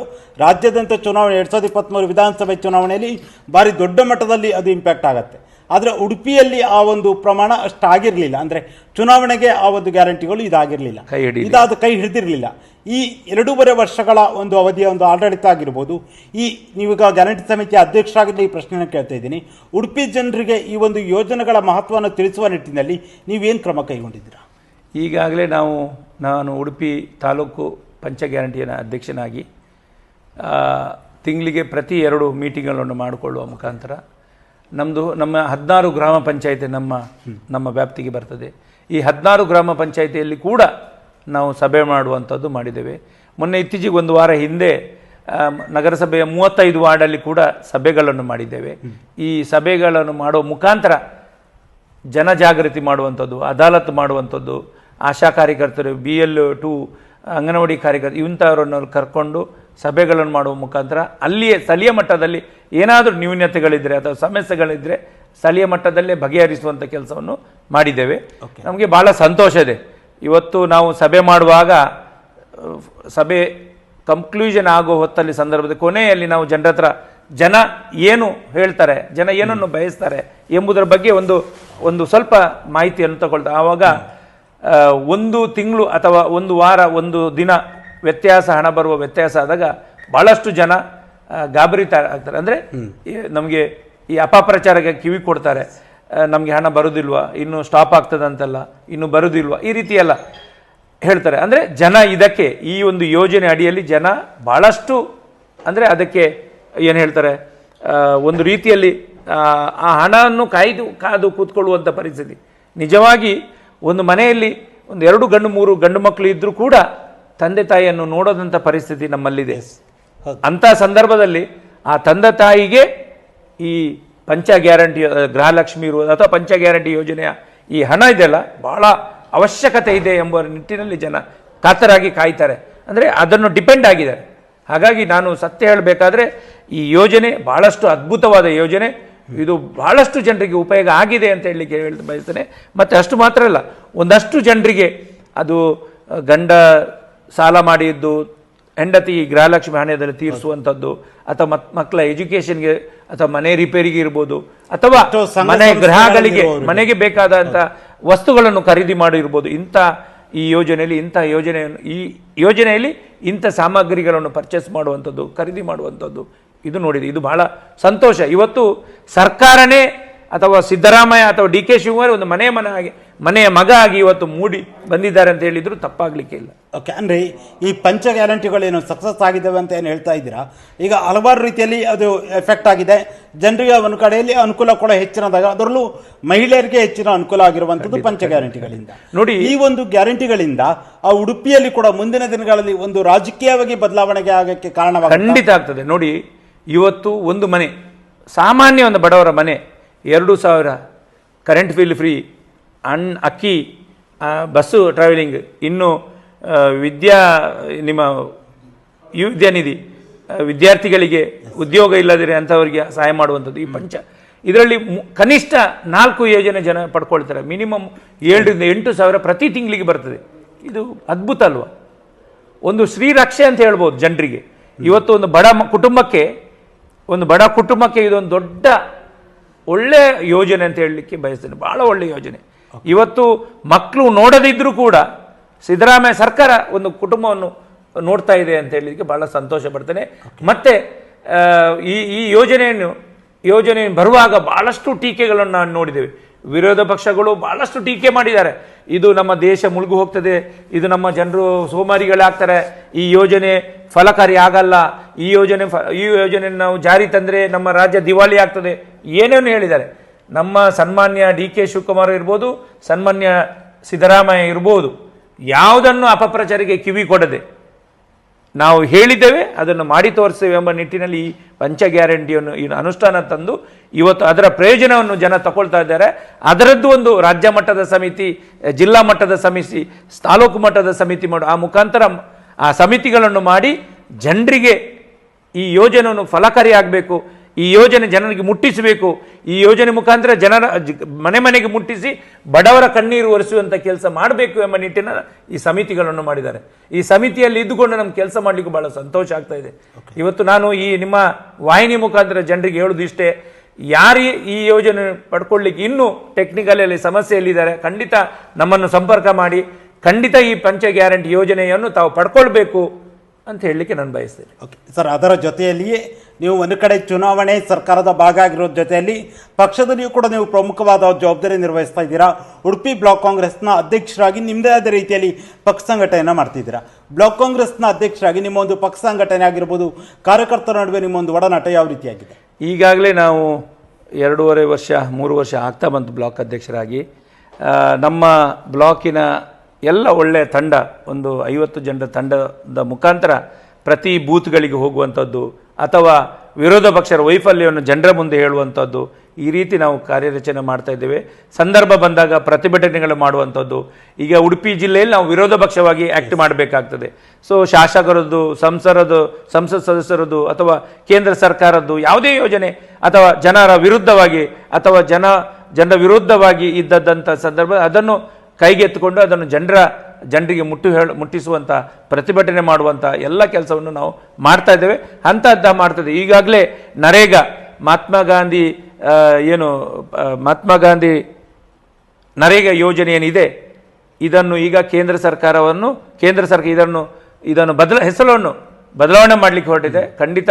ರಾಜ್ಯಾದ್ಯಂತ ಚುನಾವಣೆ ಎರಡು ಸಾವಿರದ ಇಪ್ಪತ್ತ್ಮೂರು ವಿಧಾನಸಭೆ ಚುನಾವಣೆಯಲ್ಲಿ ಭಾರಿ ದೊಡ್ಡ ಮಟ್ಟದಲ್ಲಿ ಅದು ಇಂಪ್ಯಾಕ್ಟ್ ಆಗುತ್ತೆ. ಆದರೆ ಉಡುಪಿಯಲ್ಲಿ ಆ ಒಂದು ಪ್ರಮಾಣ ಅಷ್ಟು ಆಗಿರಲಿಲ್ಲ. ಅಂದರೆ ಚುನಾವಣೆಗೆ ಆ ಒಂದು ಗ್ಯಾರಂಟಿಗಳು ಇದಾಗಿರಲಿಲ್ಲ. ಇದಾದ ಕೈ ಹಿಡಿದಿರಲಿಲ್ಲ. ಈ ಎರಡೂವರೆ ವರ್ಷಗಳ ಒಂದು ಅವಧಿಯ ಒಂದು ಆಡಳಿತ ಆಗಿರ್ಬೋದು ಈ ನೀವೀಗ ಗ್ಯಾರಂಟಿ ಸಮಿತಿಯ ಅಧ್ಯಕ್ಷರಾಗಿದ್ದ ಈ ಪ್ರಶ್ನೆಯನ್ನು ಕೇಳ್ತಾ ಇದ್ದೀನಿ. ಉಡುಪಿ ಜನರಿಗೆ ಈ ಒಂದು ಯೋಜನೆಗಳ ಮಹತ್ವವನ್ನು ತಿಳಿಸುವ ನಿಟ್ಟಿನಲ್ಲಿ ನೀವೇನು ಕ್ರಮ ಕೈಗೊಂಡಿದ್ದೀರಾ? ಈಗಾಗಲೇ ನಾವು ನಾನು ಉಡುಪಿ ತಾಲೂಕು ಪಂಚ ಗ್ಯಾರಂಟಿಯ ಅಧ್ಯಕ್ಷನಾಗಿ ತಿಂಗಳಿಗೆ ಪ್ರತಿ ಎರಡು ಮೀಟಿಂಗ್ಗಳನ್ನು ಮಾಡಿಕೊಳ್ಳುವ ಮುಖಾಂತರ ನಮ್ಮದು ನಮ್ಮ ಹದಿನಾರು ಗ್ರಾಮ ಪಂಚಾಯಿತಿ ನಮ್ಮ ನಮ್ಮ ವ್ಯಾಪ್ತಿಗೆ ಬರ್ತದೆ. ಈ ಹದಿನಾರು ಗ್ರಾಮ ಪಂಚಾಯಿತಿಯಲ್ಲಿ ಕೂಡ ನಾವು ಸಭೆ ಮಾಡುವಂಥದ್ದು ಮಾಡಿದ್ದೇವೆ. ಮೊನ್ನೆ ಇತ್ತೀಚೆಗೆ ಒಂದು ವಾರ ಹಿಂದೆ ನಗರಸಭೆಯ ಮೂವತ್ತೈದು ವಾರ್ಡಲ್ಲಿ ಕೂಡ ಸಭೆಗಳನ್ನು ಮಾಡಿದ್ದೇವೆ. ಈ ಸಭೆಗಳನ್ನು ಮಾಡುವ ಮುಖಾಂತರ ಜನಜಾಗೃತಿ ಮಾಡುವಂಥದ್ದು ಅದಾಲತ್ ಮಾಡುವಂಥದ್ದು ಆಶಾ ಕಾರ್ಯಕರ್ತರು ಬಿ ಎಲ್ ಟು ಅಂಗನವಾಡಿ ಕಾರ್ಯಕರ್ತರು ಇಂಥವರನ್ನು ಕರ್ಕೊಂಡು ಸಭೆಗಳನ್ನು ಮಾಡುವ ಮುಖಾಂತರ ಅಲ್ಲಿಯೇ ಸ್ಥಳೀಯ ಮಟ್ಟದಲ್ಲಿ ಏನಾದರೂ ನ್ಯೂನ್ಯತೆಗಳಿದ್ದರೆ ಅಥವಾ ಸಮಸ್ಯೆಗಳಿದ್ದರೆ ಸ್ಥಳೀಯ ಮಟ್ಟದಲ್ಲೇ ಬಗೆಹರಿಸುವಂಥ ಕೆಲಸವನ್ನು ಮಾಡಿದ್ದೇವೆ. ನಮಗೆ ಭಾಳ ಸಂತೋಷ ಇದೆ. ಇವತ್ತು ನಾವು ಸಭೆ ಮಾಡುವಾಗ ಸಭೆ ಕಂಕ್ಲೂಷನ್ ಆಗೋ ಹೊತ್ತಲ್ಲಿ ಸಂದರ್ಭದ ಕೊನೆಯಲ್ಲಿ ನಾವು ಜನರ ಹತ್ರ ಜನ ಏನು ಹೇಳ್ತಾರೆ ಜನ ಏನನ್ನು ಬಯಸ್ತಾರೆ ಎಂಬುದರ ಬಗ್ಗೆ ಒಂದು ಒಂದು ಸ್ವಲ್ಪ ಮಾಹಿತಿಯನ್ನು ತಗೊಳ್ತಾ ಆವಾಗ ಒಂದು ತಿಂಗಳು ಅಥವಾ ಒಂದು ವಾರ ಒಂದು ದಿನ ವ್ಯತ್ಯಾಸ ಹಣ ಬರುವ ವ್ಯತ್ಯಾಸ ಆದಾಗ ಭಾಳಷ್ಟು ಜನ ಗಾಬರಿ ಗಾಬರಿತ ಆಗ್ತಾರೆ. ಅಂದರೆ ನಮಗೆ ಈ ಅಪಪ್ರಚಾರಕ್ಕೆ ಕಿವಿ ಕೊಡ್ತಾರೆ. ನಮಗೆ ಹಣ ಬರೋದಿಲ್ವ? ಇನ್ನು ಸ್ಟಾಪ್ ಆಗ್ತದಂತಲ್ಲ ಇನ್ನು ಬರೋದಿಲ್ವ? ಈ ರೀತಿ ಎಲ್ಲ ಹೇಳ್ತಾರೆ. ಅಂದರೆ ಜನ ಇದಕ್ಕೆ ಈ ಒಂದು ಯೋಜನೆ ಅಡಿಯಲ್ಲಿ ಜನ ಭಾಳಷ್ಟು ಅಂದರೆ ಅದಕ್ಕೆ ಏನು ಹೇಳ್ತಾರೆ ಒಂದು ರೀತಿಯಲ್ಲಿ ಆ, ಹಣವನ್ನು ಕಾಯ್ದು ಕಾದು ಕೂತ್ಕೊಳ್ಳುವಂಥ ಪರಿಸ್ಥಿತಿ. ನಿಜವಾಗಿ ಒಂದು ಮನೆಯಲ್ಲಿ ಒಂದು ಎರಡು ಗಂಡು ಮೂರು ಗಂಡು ಮಕ್ಕಳು ಇದ್ದರೂ ಕೂಡ ತಂದೆ ತಾಯಿಯನ್ನು ನೋಡೋದಂಥ ಪರಿಸ್ಥಿತಿ ನಮ್ಮಲ್ಲಿದೆ. ಅಂಥ ಸಂದರ್ಭದಲ್ಲಿ ಆ ತಂದೆ ತಾಯಿಗೆ ಈ ಪಂಚ ಗ್ಯಾರಂಟಿ ಗೃಹಲಕ್ಷ್ಮಿ ಇರುವುದು ಅಥವಾ ಪಂಚ ಗ್ಯಾರಂಟಿ ಯೋಜನೆಯ ಈ ಹಣ ಇದೆಲ್ಲ ಬಹಳ ಅವಶ್ಯಕತೆ ಇದೆ ಎಂಬ ನಿಟ್ಟಿನಲ್ಲಿ ಜನ ಕಾತರಾಗಿ ಕಾಯ್ತಾರೆ. ಅಂದರೆ ಅದನ್ನು ಡಿಪೆಂಡ್ ಆಗಿದ್ದಾರೆ. ಹಾಗಾಗಿ ನಾನು ಸತ್ಯ ಹೇಳಬೇಕಾದ್ರೆ, ಈ ಯೋಜನೆ ಬಹಳಷ್ಟು ಅದ್ಭುತವಾದ ಯೋಜನೆ. ಇದು ಬಹಳಷ್ಟು ಜನರಿಗೆ ಉಪಯೋಗ ಆಗಿದೆ ಅಂತ ಹೇಳಲಿಕ್ಕೆ ಹೇಳ್ತಾ ಬಯಸ್ತೇನೆ. ಮತ್ತು ಅಷ್ಟು ಮಾತ್ರ ಅಲ್ಲ, ಒಂದಷ್ಟು ಜನರಿಗೆ ಅದು ಗಂಡ ಸಾಲ ಮಾಡಿದ್ದು ಹೆಂಡತಿ ಗೃಹಲಕ್ಷ್ಮಿ ಹಣದಲ್ಲಿ ತೀರಿಸುವಂಥದ್ದು ಅಥವಾ ಮತ್ ಮಕ್ಕಳ ಎಜುಕೇಷನ್ಗೆ ಅಥವಾ ಮನೆ ರಿಪೇರಿಗೆ ಇರ್ಬೋದು ಅಥವಾ ಮನೆ ಗೃಹಗಳಿಗೆ ಮನೆಗೆ ಬೇಕಾದಂಥ ವಸ್ತುಗಳನ್ನು ಖರೀದಿ ಮಾಡಿರ್ಬೋದು. ಇಂಥ ಈ ಯೋಜನೆಯಲ್ಲಿ ಇಂಥ ಯೋಜನೆಯನ್ನು ಈ ಯೋಜನೆಯಲ್ಲಿ ಇಂಥ ಸಾಮಗ್ರಿಗಳನ್ನು ಪರ್ಚೇಸ್ ಮಾಡುವಂಥದ್ದು ಖರೀದಿ ಮಾಡುವಂಥದ್ದು. ಇದು ನೋಡಿದೆ. ಇದು ಬಹಳ ಸಂತೋಷ. ಇವತ್ತು ಸರ್ಕಾರನೇ ಅಥವಾ ಸಿದ್ದರಾಮಯ್ಯ ಅಥವಾ ಡಿ ಕೆ ಶಿವಕುಮಾರ್ ಒಂದು ಮನೆ ಮನೆ ಆಗಿ ಮನೆಯ ಮಗ ಆಗಿ ಇವತ್ತು ಮೂಡಿ ಬಂದಿದ್ದಾರೆ ಅಂತ ಹೇಳಿದ್ರು ತಪ್ಪಾಗ್ಲಿಕ್ಕೆ ಇಲ್ಲ. ಓಕೆ ಅಂದರೆ ಈ ಪಂಚ ಗ್ಯಾರಂಟಿಗಳೇನು ಸಕ್ಸಸ್ ಆಗಿದ್ದಾವೆ ಅಂತ ಏನು ಹೇಳ್ತಾ ಇದ್ದೀರಾ? ಈಗ ಹಲವಾರು ರೀತಿಯಲ್ಲಿ ಅದು ಎಫೆಕ್ಟ್ ಆಗಿದೆ. ಜನರಿಗೆ ಒಂದು ಕಡೆಯಲ್ಲಿ ಅನುಕೂಲ ಕೂಡ ಹೆಚ್ಚಿನದಾಗ ಅದರಲ್ಲೂ ಮಹಿಳೆಯರಿಗೆ ಹೆಚ್ಚಿನ ಅನುಕೂಲ ಆಗಿರುವಂಥದ್ದು ಪಂಚ ಗ್ಯಾರಂಟಿಗಳಿಂದ. ನೋಡಿ ಈ ಒಂದು ಗ್ಯಾರಂಟಿಗಳಿಂದ ಆ ಉಡುಪಿಯಲ್ಲಿ ಕೂಡ ಮುಂದಿನ ದಿನಗಳಲ್ಲಿ ಒಂದು ರಾಜಕೀಯವಾಗಿ ಬದಲಾವಣೆಗೆ ಆಗಕ್ಕೆ ಕಾರಣ ಖಂಡಿತ ಆಗ್ತದೆ. ನೋಡಿ ಇವತ್ತು ಒಂದು ಮನೆ ಸಾಮಾನ್ಯ ಒಂದು ಬಡವರ ಮನೆ ಎರಡು ಸಾವಿರ ಕರೆಂಟ್ ಬಿಲ್ ಫ್ರೀ ಅನ್ ಅಕ್ಕಿ ಬಸ್ಸು ಟ್ರಾವೆಲಿಂಗ್ ಇನ್ನು ವಿದ್ಯಾ, ನಿಮ್ಮ ಯು, ವಿದ್ಯಾನಿಧಿ ವಿದ್ಯಾರ್ಥಿಗಳಿಗೆ ಉದ್ಯೋಗ ಇಲ್ಲದಿರೆ ಅಂಥವರಿಗೆ ಸಹಾಯ ಮಾಡುವಂಥದ್ದು ಈ ಪಂಚ. ಇದರಲ್ಲಿ ಕನಿಷ್ಠ ನಾಲ್ಕು ಯೋಜನೆ ಜನ ಪಡ್ಕೊಳ್ತಾರೆ. ಮಿನಿಮಮ್ ಏಳರಿಂದ ಎಂಟು ಸಾವಿರ ಪ್ರತಿ ತಿಂಗಳಿಗೆ ಬರ್ತದೆ. ಇದು ಅದ್ಭುತ ಅಲ್ವಾ? ಒಂದು ಶ್ರೀರಕ್ಷೆ ಅಂತ ಹೇಳ್ಬೋದು ಜನರಿಗೆ. ಇವತ್ತು ಒಂದು ಬಡ ಕುಟುಂಬಕ್ಕೆ, ಒಂದು ಬಡ ಕುಟುಂಬಕ್ಕೆ ಇದೊಂದು ದೊಡ್ಡ ಒಳ್ಳೆಯ ಯೋಜನೆ ಅಂತ ಹೇಳಲಿಕ್ಕೆ ಬಯಸ್ತೇನೆ. ಭಾಳ ಒಳ್ಳೆಯ ಯೋಜನೆ. ಇವತ್ತು ಮಕ್ಕಳು ನೋಡದಿದ್ದರೂ ಕೂಡ ಸಿದ್ದರಾಮಯ್ಯ ಸರ್ಕಾರ ಒಂದು ಕುಟುಂಬವನ್ನು ನೋಡ್ತಾ ಇದೆ ಅಂತ ಹೇಳಿದಕ್ಕೆ ಬಹಳ ಸಂತೋಷ ಪಡ್ತೇನೆ. ಮತ್ತೆ ಈ ಈ ಯೋಜನೆಯನ್ನು ಯೋಜನೆ ಬರುವಾಗ ಬಹಳಷ್ಟು ಟೀಕೆಗಳನ್ನು ನಾನು ನೋಡಿದ್ದೇವೆ. ವಿರೋಧ ಪಕ್ಷಗಳು ಬಹಳಷ್ಟು ಟೀಕೆ ಮಾಡಿದ್ದಾರೆ. ಇದು ನಮ್ಮ ದೇಶ ಮುಳುಗು ಹೋಗ್ತದೆ ಇದು ನಮ್ಮ ಜನರು ಸೋಮಾರಿಗಳಾಗ್ತಾರೆ ಈ ಯೋಜನೆ ಫಲಕಾರಿ ಆಗಲ್ಲ ಈ ಯೋಜನೆ ಫ ಈ ಯೋಜನೆ ನಾವು ಜಾರಿ ತಂದರೆ ನಮ್ಮ ರಾಜ್ಯ ದಿವಾಳಿ ಆಗ್ತದೆ ಏನೇನು ಹೇಳಿದ್ದಾರೆ. ನಮ್ಮ ಸನ್ಮಾನ್ಯ ಡಿ ಕೆ ಶಿವಕುಮಾರ್ ಇರ್ಬೋದು, ಸನ್ಮಾನ್ಯ ಸಿದ್ದರಾಮಯ್ಯ ಇರ್ಬೋದು, ಯಾವುದನ್ನು ಅಪಪ್ರಚಾರಕ್ಕೆ ಕಿವಿ ಕೊಡದೆ ನಾವು ಹೇಳಿದ್ದೇವೆ, ಅದನ್ನು ಮಾಡಿ ತೋರಿಸ್ತೇವೆ ಎಂಬ ನಿಟ್ಟಿನಲ್ಲಿ ಈ ಪಂಚ ಗ್ಯಾರಂಟಿಯನ್ನು ಇನ್ನು ಅನುಷ್ಠಾನ ತಂದು ಇವತ್ತು ಅದರ ಪ್ರಯೋಜನವನ್ನು ಜನ ತಗೊಳ್ತಾ ಇದ್ದಾರೆ. ಅದರದ್ದು ಒಂದು ರಾಜ್ಯ ಮಟ್ಟದ ಸಮಿತಿ, ಜಿಲ್ಲಾ ಮಟ್ಟದ ಸಮಿತಿ, ತಾಲೂಕು ಮಟ್ಟದ ಸಮಿತಿ ಮಾಡು, ಆ ಮುಖಾಂತರ ಆ ಸಮಿತಿಗಳನ್ನು ಮಾಡಿ ಜನರಿಗೆ ಈ ಯೋಜನೆಯನ್ನು ಫಲಕಾರಿ ಆಗಬೇಕು ಈ ಯೋಜನೆ ಜನರಿಗೆ ಮುಟ್ಟಿಸಬೇಕು. ಈ ಯೋಜನೆ ಮುಖಾಂತರ ಜನರ ಮನೆ ಮನೆಗೆ ಮುಟ್ಟಿಸಿ ಬಡವರ ಕಣ್ಣೀರು ಒರೆಸುವಂಥ ಕೆಲಸ ಮಾಡಬೇಕು ಎಂಬ ನಿಟ್ಟಿನ ಈ ಸಮಿತಿಗಳನ್ನು ಮಾಡಿದ್ದಾರೆ. ಈ ಸಮಿತಿಯಲ್ಲಿ ಇದ್ದುಕೊಂಡು ನಮ್ಗೆ ಕೆಲಸ ಮಾಡಲಿಕ್ಕೆ ಬಹಳ ಸಂತೋಷ ಆಗ್ತಾ ಇದೆ. ಇವತ್ತು ನಾನು ಈ ನಿಮ್ಮ ವಾಹಿನಿ ಮುಖಾಂತರ ಜನರಿಗೆ ಹೇಳೋದು ಇಷ್ಟೇ. ಯಾರು ಈ ಯೋಜನೆ ಪಡ್ಕೊಳ್ಳಿಕ್ಕೆ ಇನ್ನೂ ಟೆಕ್ನಿಕಲಲ್ಲಿ ಸಮಸ್ಯೆಯಲ್ಲಿದ್ದಾರೆ ಖಂಡಿತ ನಮ್ಮನ್ನು ಸಂಪರ್ಕ ಮಾಡಿ ಖಂಡಿತ ಈ ಪಂಚ ಗ್ಯಾರಂಟಿ ಯೋಜನೆಯನ್ನು ತಾವು ಪಡ್ಕೊಳ್ಬೇಕು ಅಂತ ಹೇಳಲಿಕ್ಕೆ ನಾನು ಬಯಸ್ತೇನೆ. ಓಕೆ ಸರ್ ಅದರ ಜೊತೆಯಲ್ಲಿಯೇ ನೀವು ಒಂದು ಕಡೆ ಚುನಾವಣೆ ಸರ್ಕಾರದ ಭಾಗ ಆಗಿರೋ ಜೊತೆಯಲ್ಲಿ ಪಕ್ಷದಲ್ಲಿಯೂ ಕೂಡ ನೀವು ಪ್ರಮುಖವಾದ ಜವಾಬ್ದಾರಿ ನಿರ್ವಹಿಸ್ತಾ ಇದ್ದೀರಾ? ಉಡುಪಿ ಬ್ಲಾಕ್ ಕಾಂಗ್ರೆಸ್ನ ಅಧ್ಯಕ್ಷರಾಗಿ ನಿಮ್ಮದೇ ಆದ ರೀತಿಯಲ್ಲಿ ಪಕ್ಷ ಸಂಘಟನೆಯನ್ನು ಮಾಡ್ತಿದ್ದೀರಾ? ಬ್ಲಾಕ್ ಕಾಂಗ್ರೆಸ್ನ ಅಧ್ಯಕ್ಷರಾಗಿ ನಿಮ್ಮ ಒಂದು ಪಕ್ಷ ಸಂಘಟನೆ ಆಗಿರ್ಬೋದು, ಕಾರ್ಯಕರ್ತರ ನಡುವೆ ನಿಮ್ಮ ಒಂದು ಒಡನಾಟ ಯಾವ ರೀತಿಯಾಗಿದೆ? ಈಗಾಗಲೇ ನಾವು ಎರಡೂವರೆ ವರ್ಷ, ಮೂರು ವರ್ಷ ಆಗ್ತಾ ಬಂತು ಬ್ಲಾಕ್ ಅಧ್ಯಕ್ಷರಾಗಿ. ನಮ್ಮ ಬ್ಲಾಕಿನ ಎಲ್ಲ ಒಳ್ಳೆಯ ತಂಡ, ಒಂದು ಐವತ್ತು ಜನರ ತಂಡದ ಮುಖಾಂತರ ಪ್ರತಿ ಬೂತ್ಗಳಿಗೆ ಹೋಗುವಂಥದ್ದು ಅಥವಾ ವಿರೋಧ ಪಕ್ಷರ ವೈಫಲ್ಯವನ್ನು ಜನರ ಮುಂದೆ ಹೇಳುವಂಥದ್ದು ಈ ರೀತಿ ನಾವು ಕಾರ್ಯರಚನೆ ಮಾಡ್ತಾ ಇದ್ದೇವೆ. ಸಂದರ್ಭ ಬಂದಾಗ ಪ್ರತಿಭಟನೆಗಳು ಮಾಡುವಂಥದ್ದು. ಈಗ ಉಡುಪಿ ಜಿಲ್ಲೆಯಲ್ಲಿ ನಾವು ವಿರೋಧ ಪಕ್ಷವಾಗಿ ಆ್ಯಕ್ಟ್ ಮಾಡಬೇಕಾಗ್ತದೆ. ಸೊ ಶಾಸಕರದ್ದು ಸಂಸರದ್ದು ಸಂಸತ್ ಸದಸ್ಯರದ್ದು ಅಥವಾ ಕೇಂದ್ರ ಸರ್ಕಾರದ್ದು ಯಾವುದೇ ಯೋಜನೆ ಅಥವಾ ಜನರ ವಿರುದ್ಧವಾಗಿ ಅಥವಾ ಜನ ಜನರ ವಿರುದ್ಧವಾಗಿ ಇದ್ದದ್ದಂಥ ಸಂದರ್ಭ ಅದನ್ನು ಕೈಗೆತ್ತಿಕೊಂಡು ಅದನ್ನು ಜನರ ಜನರಿಗೆ ಮುಟ್ಟು ಹೇಳ ಮುಟ್ಟಿಸುವಂಥ ಪ್ರತಿಭಟನೆ ಮಾಡುವಂಥ ಎಲ್ಲ ಕೆಲಸವನ್ನು ನಾವು ಮಾಡ್ತಾ ಇದ್ದೇವೆ. ಹಂತಹದ್ದ ಮಾಡ್ತದೆ. ಈಗಾಗಲೇ ನರೇಗಾ, ಮಹಾತ್ಮ ಗಾಂಧಿ ಏನು ಮಹಾತ್ಮ ಗಾಂಧಿ ನರೇಗಾ ಯೋಜನೆ ಏನಿದೆ, ಇದನ್ನು ಈಗ ಕೇಂದ್ರ ಸರ್ಕಾರವನ್ನು, ಕೇಂದ್ರ ಸರ್ಕಾರ ಇದನ್ನು ಇದನ್ನು ಬದಲ, ಹೆಸರನ್ನು ಬದಲಾವಣೆ ಮಾಡಲಿಕ್ಕೆ ಹೊರಟಿದೆ. ಖಂಡಿತ